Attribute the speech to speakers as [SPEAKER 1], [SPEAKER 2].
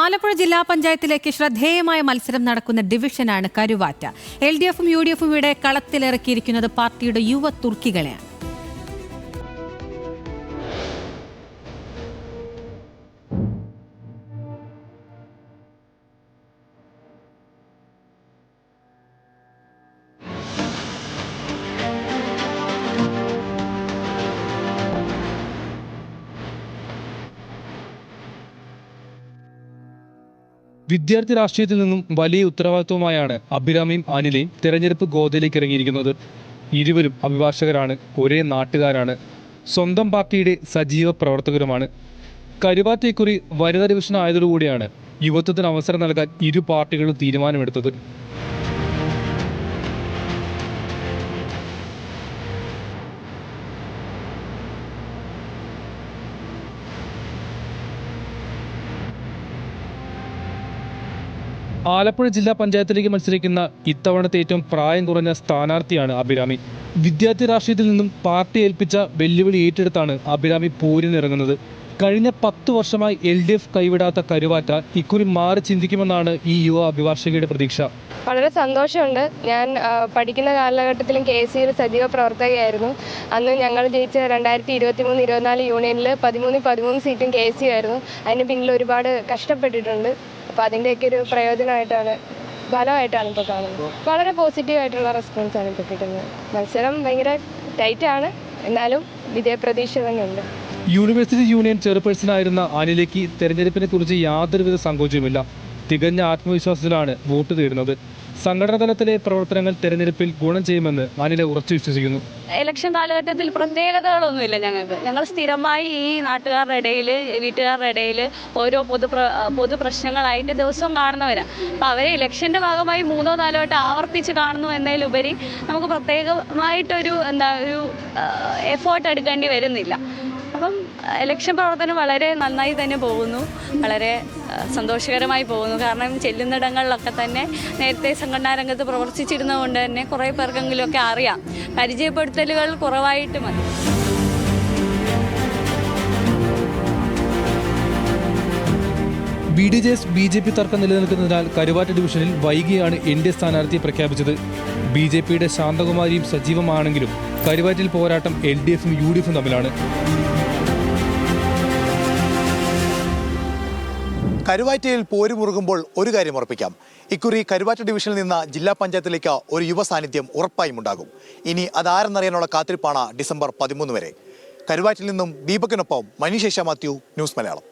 [SPEAKER 1] ആലപ്പുഴ ജില്ലാ പഞ്ചായത്തിലേക്ക് ശ്രദ്ധേയമായ മത്സരം നടക്കുന്ന ഡിവിഷനാണ് കരുവാറ്റ. എൽ ഡി എഫും യു ഡി എഫും ഇവിടെ കളത്തിലിറക്കിയിരിക്കുന്നത് പാർട്ടിയുടെ യുവ തുർക്കികളെയാണ്.
[SPEAKER 2] വിദ്യാർത്ഥി രാഷ്ട്രീയത്തിൽ നിന്നും വലിയ ഉത്തരവാദിത്വമായാണ് അഭിരാമിയും അനിലയും തെരഞ്ഞെടുപ്പ് ഗോതയിലേക്ക് ഇറങ്ങിയിരിക്കുന്നത്. ഇരുവരും അഭിഭാഷകരാണ് ഒരേ നാട്ടുകാരാണ്. സ്വന്തം പാർട്ടിയുടെ സജീവ പ്രവർത്തകരുമാണ്. കരുവാറ്റേക്കുറി വനിതാ ഡിവിഷൻ ആയതോടുകൂടിയാണ് യുവത്വത്തിന് അവസരം നൽകാൻ ഇരു പാർട്ടികളും തീരുമാനമെടുത്തത്. ആലപ്പുഴ ജില്ലാ പഞ്ചായത്തിലേക്ക് മത്സരിക്കുന്ന ഇത്തവണത്തെ ഏറ്റവും പ്രായം കുറഞ്ഞ സ്ഥാനാർത്ഥിയാണ് അഭിരാമി. വിദ്യാർത്ഥി രാഷ്ട്രീയത്തിൽ നിന്നും പാർട്ടി ഏൽപ്പിച്ച വെല്ലുവിളി ഏറ്റെടുത്താണ് അഭിരാമി പോരിനിറങ്ങുന്നത്. കഴിഞ്ഞ പത്ത് വർഷമായി എൽ ഡി എഫ് കൈവിടാത്ത കരുവാറ്റ ഇക്കുറി മാറി ചിന്തിക്കുമെന്നാണ് ഈ യുവ അഭിഭാഷകയുടെ പ്രതീക്ഷ.
[SPEAKER 3] വളരെ സന്തോഷമുണ്ട്. ഞാൻ പഠിക്കുന്ന കാലഘട്ടത്തിലും കെ സിയിൽ സജീവ പ്രവർത്തകയായിരുന്നു. അന്ന് ഞങ്ങൾ ജയിച്ച രണ്ടായിരത്തി ഇരുപത്തി മൂന്ന് ഇരുപത്തിനാല് യൂണിയനിൽ പതിമൂന്ന് പതിമൂന്ന് സീറ്റും കെ സി ആയിരുന്നു. അതിന് പിന്നിൽ ഒരുപാട് കഷ്ടപ്പെട്ടിട്ടുണ്ട്. അപ്പോൾ അതിന്റെയൊക്കെ ഒരു പ്രയോജനമായിട്ടാണ് ഫലമായിട്ടാണ് ഇപ്പോൾ കാണുന്നത്. വളരെ പോസിറ്റീവായിട്ടുള്ള റെസ്പോൺസാണ് ഇപ്പോൾ കിട്ടുന്നത്. മത്സരം ഭയങ്കര ടൈറ്റാണ് എന്നാലും വിജയപ്രതീക്ഷ തന്നെയുണ്ട്.
[SPEAKER 2] യൂണിവേഴ്സിറ്റി യൂണിയൻ ചെയർപേഴ്സണായിരുന്ന അനിലേക്ക് തെരഞ്ഞെടുപ്പിനെ കുറിച്ച് യാതൊരുവിധ സങ്കോചവുമില്ല. തികഞ്ഞ ആത്മവിശ്വാസത്തിലാണ് വോട്ട് തേടുന്നത്. സംഘടനാ തലത്തിലെ പ്രവർത്തനങ്ങൾ തെരഞ്ഞെടുപ്പിൽ ഗുണം ചെയ്യുമെന്ന് അനില ഉറച്ചു വിശ്വസിക്കുന്നു.
[SPEAKER 4] ഇലക്ഷൻ കാലഘട്ടത്തിൽ പ്രത്യേകതകളൊന്നുമില്ല ഞങ്ങൾക്ക്. ഞങ്ങൾ സ്ഥിരമായി ഈ നാട്ടുകാരുടെ ഇടയിൽ വീട്ടുകാരുടെ ഇടയിൽ ഓരോ പൊതു പൊതു പ്രശ്നങ്ങളായിട്ട് ദിവസവും കാണുന്നവരാണ് അപ്പം അവരെ ഇലക്ഷന്റെ ഭാഗമായി മൂന്നോ നാലോ വട്ടം ആവർത്തിച്ച് കാണുന്നു എന്നതിലുപരി നമുക്ക് പ്രത്യേകമായിട്ടൊരു എന്താ ഒരു എഫേർട്ട് എടുക്കേണ്ടി വരുന്നില്ല. അപ്പം ഇലക്ഷൻ പ്രവർത്തനം വളരെ നന്നായി തന്നെ പോകുന്നു. വളരെ സന്തോഷകരമായി പോകുന്നു. കാരണം ചെല്ലുന്നിടങ്ങളിലൊക്കെ തന്നെ നേരത്തെ സംഘടനാ രംഗത്ത് പ്രവർത്തിച്ചിരുന്നത് കൊണ്ട് തന്നെ കുറേ പേർക്കെങ്കിലുമൊക്കെ അറിയാം. പരിചയപ്പെടുത്തലുകൾ കുറവായിട്ട് മതി.
[SPEAKER 2] B D J S B J P തർക്കം നിലനിൽക്കുന്നതിനാൽ കരുവാറ്റ ഡിവിഷനിൽ വൈകിയാണ് എൻ ഡി എ സ്ഥാനാർത്ഥിയെ പ്രഖ്യാപിച്ചത്. ബി ജെ പിയുടെ ശാന്തകുമാരിയും സജീവമാണെങ്കിലും കരുവാറ്റിൽ പോരാട്ടം എൽ ഡി എഫും യു ഡി എഫും തമ്മിലാണ്.
[SPEAKER 5] കരുവാറ്റയിൽ പോരുമുറുകുമ്പോൾ ഒരു കാര്യം ഉറപ്പിക്കാം. ഇക്കുറി കരുവാറ്റ ഡിവിഷനിൽ നിന്ന് ജില്ലാ പഞ്ചായത്തിലേക്ക് ഒരു യുവ സാന്നിധ്യം ഉറപ്പായും ഉണ്ടാകും. ഇനി അതാരെന്നറിയാനുള്ള കാത്തിരിപ്പാണ് ഡിസംബർ പതിമൂന്ന് വരെ. കരുവാറ്റിൽ നിന്നും ദീപകിനൊപ്പം മനീഷ് മാത്യു ന്യൂസ് മലയാളം.